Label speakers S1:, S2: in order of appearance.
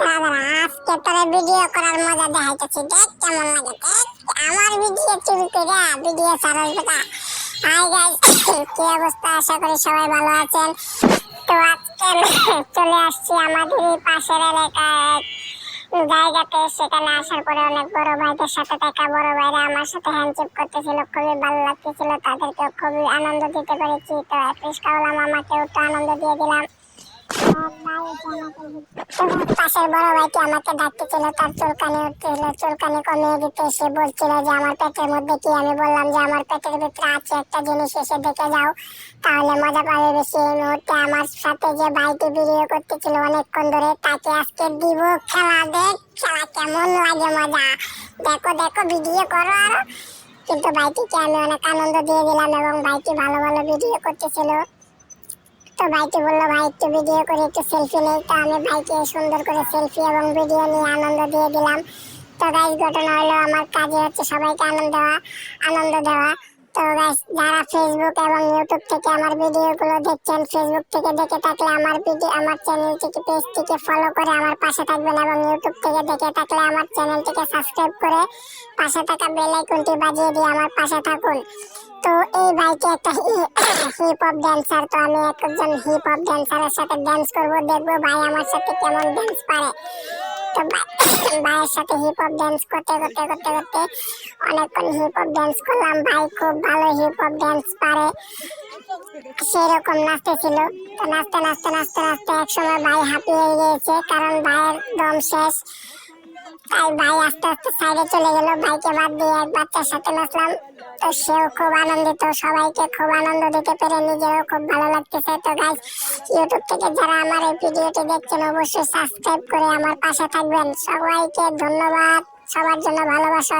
S1: দাঁড়া দাঁড়া আজকে তোরে ভিডিও করার মজা দেখাইতেছি। দেখ কেমন লাগে, দেখ। আমার ভিডিও চুরি করে ভিডিও সারাস বেটা। হাই গাইস কি অবস্থা? তো এই আনন্দ দিয়ে দিলাম। পাশের বড় ভাইটি আমাকে ডাকতেছিল, তার চুলকানি উঠতেছিল চুলকানি কমিয়ে দিতে সে বলছিল যে, আমার পেটের মধ্যে কি? আমি বললাম যে, আমার পেটের ভিতরে আছে একটা জিনিস, এসে দেখে যাও। তাহলে মজা পাবে বেশি। এই মুহূর্তে আমার সাথে যে ভাইটি ভিডিও করতেছিল অনেকক্ষণ ধরে, তাকে আজকে দিব খেলা দেখ। খেলা কেমন লাগে মজা। দেখো দেখো, ভিডিও করো আরও। কিন্তু ভাইটিকে আমি অনেক আনন্দ দিয়ে দিলাম এবং ভাইটি ভালো ভালো ভিডিও করতেছিল। তো ভাইকে বলল, ভাই, একটু ভিডিও করে একটু সেলফি নেই। তো আমি ভাইকে সুন্দর করে সেলফি এবং ভিডিও নিয়ে আনন্দ দিয়ে দিলাম। তো গাইজ ঘটনা হলো, আমার কাজে হচ্ছে সবাইকে আনন্দ দেওয়া আনন্দ দেওয়া। তো গাইস যারা ফেসবুক এবং ইউটিউব থেকে আমার ভিডিওগুলো দেখছেন ফেসবুক থেকে দেখে থাকলে আমার ভিডিও, আমার চ্যানেলটিকে, পেজটিকে ফলো করে আমার পাশে থাকবেন এবং ইউটিউব থেকে দেখে থাকলে আমার চ্যানেলটিকে সাবস্ক্রাইব করে পাশে থাকা বেল আইকনটি বাজিয়ে দিয়ে আমার পাশে থাকুন। তো এই ভাইটি একটা হিপ হপ ড্যান্সার তো আমি একজন হিপ হপ ড্যান্সারের সাথে ড্যান্স করব, দেখব ভাই আমার সাথে কেমন ড্যান্স পারে। তো ভাই- ভাইয়ের সাথে হিপ হপ ড্যান্স করতে করতে করতে করতে অনেকক্ষণ হিপ হপ ড্যান্স করলাম। ভাই খুব ভালো হিপ হপ ড্যান্স পারে। সেরকম নাচতেছিল তো নাচতে নাচতে নাচতে নাচতে একসময় ভাই হাঁপিয়ে গিয়েছে, কারণ ভাইয়ের দম শেষ। তাই ভাই আস্তে আস্তে সাইডে চলে গেল। ভাইকে বাদ দিয়ে এক বাচ্চার সাথে নাচলাম তো সেও খুব আনন্দিত। সবাইকে খুব আনন্দ দিতে পেরে নিজেরও খুব ভালো লাগতেছে। তো গাইজ ইউটিউব থেকে যারা আমার এই ভিডিওটি দেখছেন, অবশ্যই সাবস্ক্রাইব করে আমার পাশে থাকবেন। সবাইকে ধন্যবাদ। সবার জন্য ভালোবাসা।